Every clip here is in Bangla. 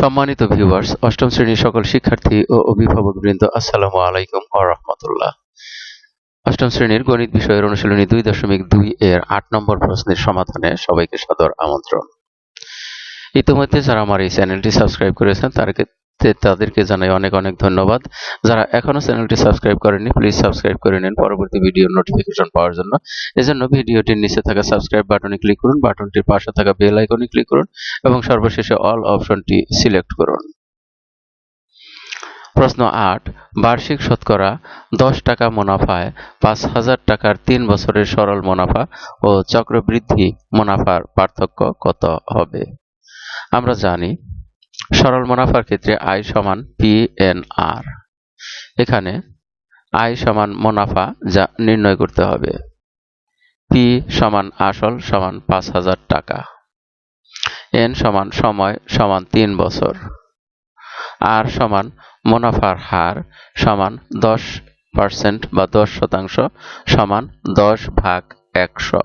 সম্মানিত ভিউয়ার্স অষ্টম শ্রেণির সকল শিক্ষার্থী ও অভিভাবক বৃন্দ আসসালামু আলাইকুম ও রহমতুল্লাহ। অষ্টম শ্রেণির গণিত বিষয়ের অনুশীলনী দুই দশমিক দুই এর আট নম্বর প্রশ্নের সমাধানে সবাইকে সদর আমন্ত্রণ। ইতিমধ্যে যারা আমার এই চ্যানেলটি সাবস্ক্রাইব করেছেন তাদেরকে তাদেরকে জানাই অনেক অনেক ধন্যবাদ। যারা এখনও চ্যানেলটি সাবস্ক্রাইব করেননি প্লিজ সাবস্ক্রাইব করে নিন পরবর্তী ভিডিওর নোটিফিকেশন পাওয়ার জন্য। এজন্য ভিডিওটির নিচে থাকা সাবস্ক্রাইব বাটনে ক্লিক করুন বাটনটির পাশে থাকা বেল আইকনে ক্লিক করুন এবং সর্বশেষে অল অপশনটি সিলেক্ট করুন। প্রশ্ন আট, বার্ষিক শতকরা দশ টাকা মুনাফায় পাঁচ হাজার টাকার তিন বছরের সরল মুনাফা ও চক্রবৃদ্ধি মুনাফার পার্থক্য কত হবে? আমরা জানি সরল মুনাফার ক্ষেত্রে আয় সমান পি এন আর। এখানে আয় সমান মুনাফা যা নির্ণয় করতে হবে। পি সমান আসল সমান পাঁচ হাজার টাকা। এন সমান সময় সমান তিন বছর। আর সমান মুনাফার হার সমান দশ পার্সেন্ট বা দশ শতাংশ সমান দশ ভাগ একশো।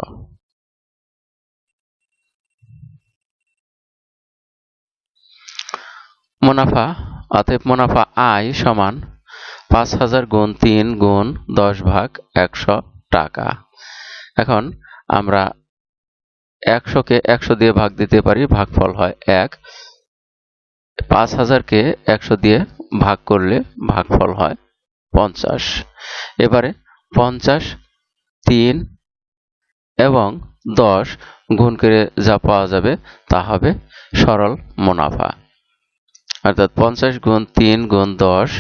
মুনাফা, অতএব মুনাফা আয় সমান পাঁচ হাজার গুণ তিন গুণ দশ ভাগ একশো টাকা। এখন আমরা একশোকে একশো দিয়ে ভাগ দিতে পারি, ভাগফল হয় এক। পাঁচ হাজারকে একশো দিয়ে ভাগ করলে ভাগফল হয় পঞ্চাশ। এবারে পঞ্চাশ, তিন এবং দশ গুণ করে যা পাওয়া যাবে তা হবে সরল মুনাফা। অর্থাৎ পঞ্চাশ গুণ তিন গুণ দশ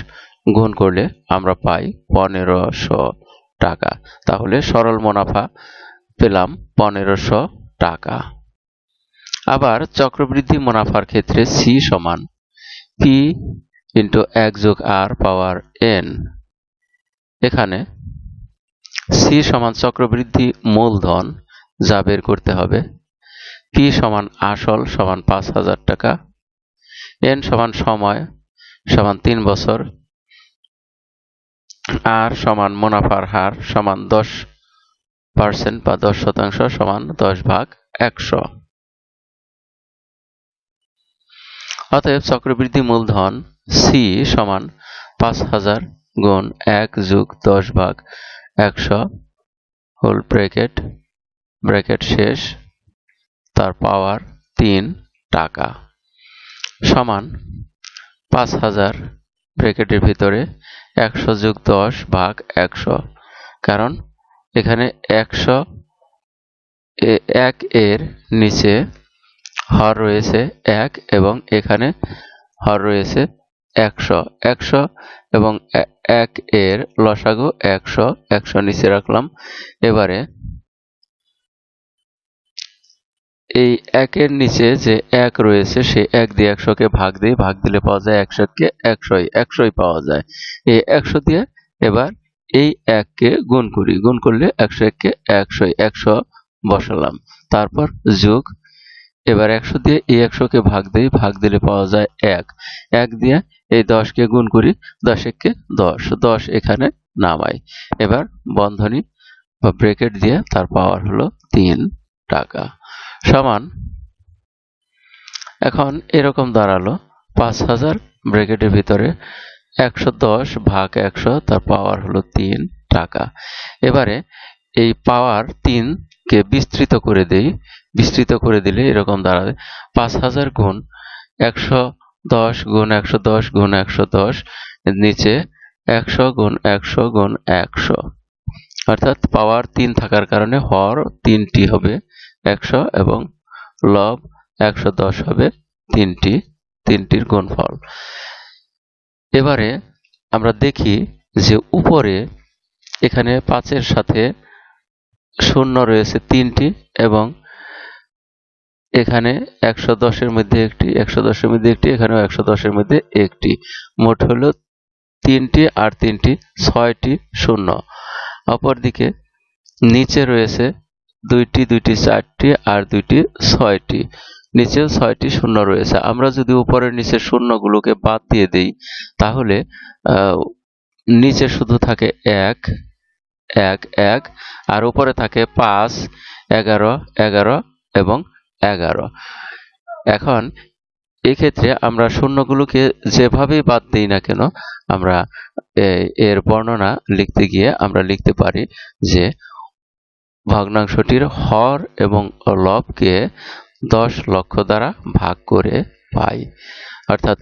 গুণ করলে আমরা পাই পনেরোশো টাকা। তাহলে সরল মুনাফা পেলাম পনেরোশো টাকা। আবার চক্রবৃদ্ধি মুনাফার ক্ষেত্রে সি সমান পি ইন্টু এক যোগ আর পাওয়ার এন। এখানে সি সমান চক্রবৃদ্ধি মূলধন যা বের করতে হবে। পি সমান আসল সমান পাঁচ হাজার টাকা এন সমান সময়, সমান তিন বছর, আর সমান মুনাফার হার সমান দশ পার্সেন্ট বা দশ শতাংশ সমান দশ ভাগ একশো। অতএব চক্রবৃদ্ধি মূলধন সি সমান পাঁচ হাজার গুণ এক যুগ দশ ভাগ একশো হোল ব্র্যাকেট ব্র্যাকেট শেষ, তার পাওয়ার তিন টাকা। সমান পাঁচ হাজার ব্র্যাকেটের ভিতরে একশো যুগ দশ ভাগ একশো। কারণ এখানে একশো এক এর নিচে হর রয়েছে এক এবং এখানে হর রয়েছে একশো। একশো এবং এক এর লসাগু একশো। একশো নিচে রাখলাম। এবারে এই একের নিচে যে এক রয়েছে সে এক দিয়ে একশোকে ভাগ দিয়ে ভাগ দিলে পাওয়া যায় একশোকে একশোই একশোই পাওয়া যায়। এই একশো দিয়ে এবার এই এককে গুণ করি। গুণ করলে একশো এককে একশোই, একশো বসালাম। তারপর যোগ, এবার একশো দিয়ে এই একশোকে ভাগ দিই ভাগ দিলে পাওয়া যায় এক। এক দিয়ে এই দশকে গুণ করি দশ এককে দশ। দশ এখানে নামাই। এবার বন্ধনী বা ব্রেকেট দিয়ে তার পাওয়ার হলো তিন টাকা। সমান এখন এরকম দাঁড়াল পাঁচ হাজার ব্রেকেটের ভিতরে একশো দশ ভাগ একশো, তার পাওয়ার হলো তিন টাকা। এবারে এই পাওয়ার তিনকে বিস্তৃত করে দেই, বিস্তৃত করে দিলে এরকম দাঁড়াবে। পাঁচ হাজার গুণ একশো দশ গুণ একশো দশ গুণ একশো দশ নিচে একশো গুণ একশো গুণ একশো। অর্থাৎ পাওয়ার তিন থাকার কারণে হর তিনটি হবে। একশো এবং লব একশো দশ হবে তিনটি, তিনটির গুণফল। এবারে আমরা দেখি যে উপরে এখানে পাঁচের সাথে শূন্য রয়েছে তিনটি এবং এখানে একশো দশের মধ্যে একটি, একশো দশের মধ্যে একটি, এখানেও একশো দশের মধ্যে একটি। মোট হলো তিনটি আর তিনটি ছয়টি শূন্য। অপরদিকে নিচে রয়েছে দুইটি দুইটি, চারটি আর দুইটি, ছয়টি। নিচেও ছয়টি শূন্য রয়েছে। আমরা যদি উপরের নিচে শূন্যগুলোকে বাদ দিয়ে দিই, তাহলে নিচে শুধু থাকে এক এক এক, আর উপরে থাকে পাঁচ, এগারো এগারো এবং এগারো। এখন, এক্ষেত্রে আমরা শূন্যগুলোকে যেভাবেই বাদ দিই না কেন, আমরা এর বর্ণনা লিখতে গিয়ে আমরা লিখতে পারি যে ভগ্নাংশটির হর এবং লবকে দশ লক্ষ দ্বারা ভাগ করে পাই। অর্থাৎ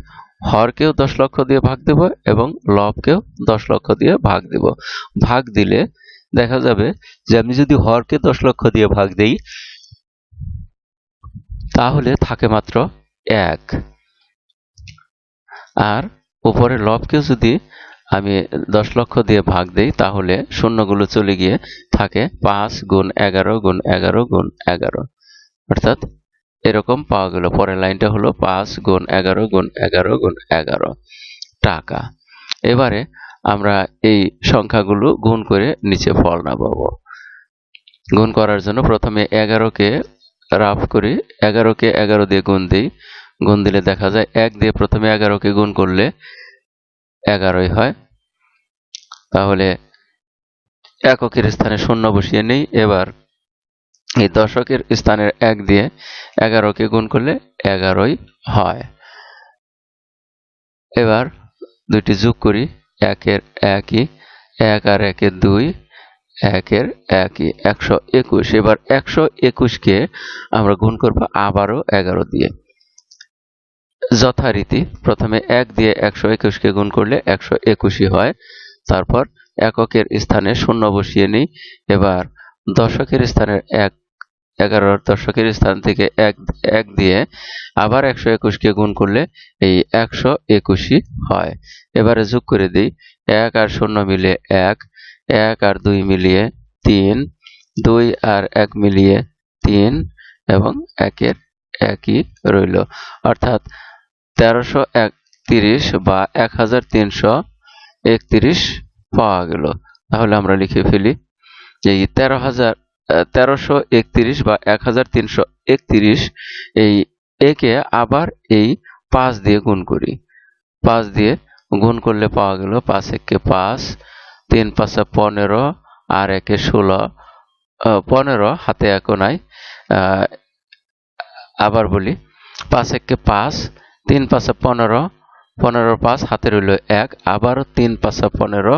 হরকেও দশ লক্ষ দিয়ে ভাগ দেব এবং লবকেও দশ লক্ষ দিয়ে ভাগ দেব। ভাগ দিলে দেখা যাবে যে আমি যদি হরকে দশ লক্ষ দিয়ে ভাগ দেই, তাহলে থাকে মাত্র এক। আর উপরে লবকে যদি আমি দশ লক্ষ দিয়ে ভাগ দেই, তাহলে শূন্যগুলো চলে গিয়ে থাকে পাঁচ গুণ এগারো গুণ এগারো গুণ এগারো। অর্থাৎ এরকম পাওয়া গেল। পরের লাইনটা হলো পাঁচ গুণ এগারো গুণ এগারো গুণ এগারো টাকা। এবারে আমরা এই সংখ্যাগুলো গুণ করে নিচে ফল নামাবো। গুণ করার জন্য প্রথমে এগারোকে রাফ করি। এগারোকে এগারো দিয়ে গুণ দিই। গুণ দিলে দেখা যায় এক দিয়ে প্রথমে এগারোকে গুণ করলে এগারোই হয়। তাহলে এককের স্থানে শূন্য বসিয়ে নেই। এবার এই দশকের স্থানের এক দিয়ে এগারোকে গুণ করলে এগারোই হয়। এবার দুইটি যোগ করি, একের একই, এক আর একের দুই, একের একই, একশো একুশ। এবার একশো একুশকে আমরা গুণ করব আবারও এগারো দিয়ে। যথারীতি প্রথমে এক দিয়ে একশো একুশকে গুণ করলে একশো একুশই হয়। তারপর এককের স্থানে শূন্য বসিয়ে নিই। এবার দশকের স্থানে এক, এগারোর দশকের স্থান থেকে এক এক দিয়ে আবার একশো একুশকে গুণ করলে এই একশো একুশই হয়। এবারে যোগ করে দিই। এক আর শূন্য মিলিয়ে এক এক আর দুই মিলিয়ে তিন, দুই আর এক মিলিয়ে তিন এবং একের একই রইল। অর্থাৎ তেরোশো একত্রিশ বা এক হাজার তিনশো একত্রিশ পাওয়া গেল। তাহলে আমরা লিখে ফেলি এই তেরো হাজার তেরোশো একত্রিশ বা এক হাজার তিনশো একত্রিশ এই একে আবার এই পাঁচ দিয়ে গুণ করি। পাঁচ দিয়ে গুণ করলে পাওয়া গেল পাঁচ একে পাঁচ, তিন পাঁচে পনেরো আর একে ষোলো। পনেরো হাতে একও নাই। আবার বলি পাঁচ একে পাঁচ তিন পাঁচে পনেরো পনেরো পাঁচ হাতে রইল এক, আবারও তিন পাঁচে পনেরো,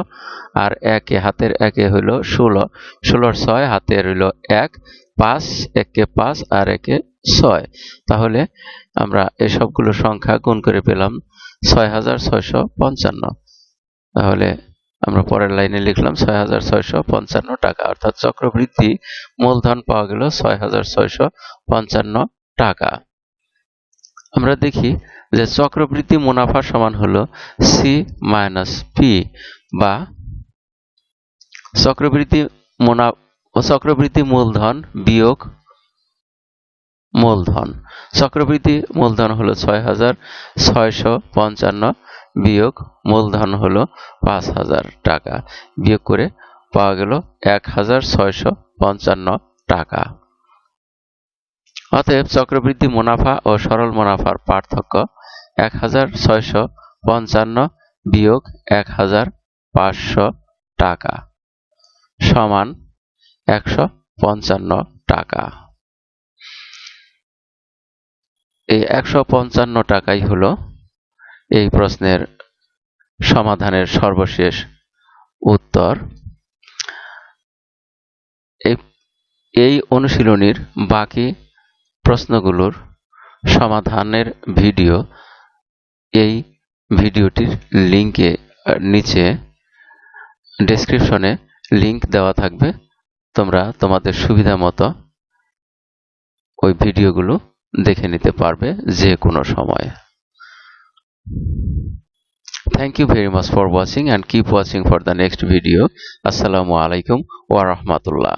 আর একে হাতের একে হইল ষোলো, ষোলোর ছয় হাতে রইল এক, পাঁচ, একে পাঁচ আর একে ছয়। তাহলে আমরা এই সবগুলো সংখ্যা গুণ করে পেলাম ছয় হাজার ছয়শো পঞ্চান্ন। তাহলে আমরা পরের লাইনে লিখলাম ছয় হাজার ছয়শো পঞ্চান্ন টাকা, অর্থাৎ চক্রবৃদ্ধি মূলধন পাওয়া গেল ছয় হাজার ছয়শো পঞ্চান্ন টাকা। আমরা দেখি যে চক্রবৃদ্ধি মুনাফা সমান হলো সি মাইনাস পি বা চক্রবৃদ্ধি মুনা, চক্রবৃদ্ধি মূলধন বিয়োগ মূলধন। চক্রবৃদ্ধি মূলধন হলো ছয় হাজার ছয়শো পঞ্চান্ন বিয়োগ মূলধন হলো পাঁচ হাজার টাকা। বিয়োগ করে পাওয়া গেল এক হাজার ছয়শো পঞ্চান্ন টাকা। অতএব চক্রবৃদ্ধি মুনাফা ও সরল মুনাফার পার্থক্য এক হাজার ছয়শো পঞ্চান্ন বিয়োগ এক হাজার পাঁচশো টাকা সমান একশো পঞ্চান্ন টাকা। এই একশো পঞ্চান্ন টাকাই হলো এই প্রশ্নের সমাধানের সর্বশেষ উত্তর। এই- এই অনুশীলনীর বাকি প্রশ্নগুলোর সমাধানের ভিডিও এই ভিডিওটির লিঙ্কে নিচে ডেসক্রিপশনে লিংক দেওয়া থাকবে। তোমরা তোমাদের সুবিধা মতো ওই ভিডিওগুলো দেখে নিতে পারবে যে কোনো সময়। Thank you very much for watching and keep watching for the next video আসসালামু আলাইকুম ওয়া রাহমাতুল্লাহ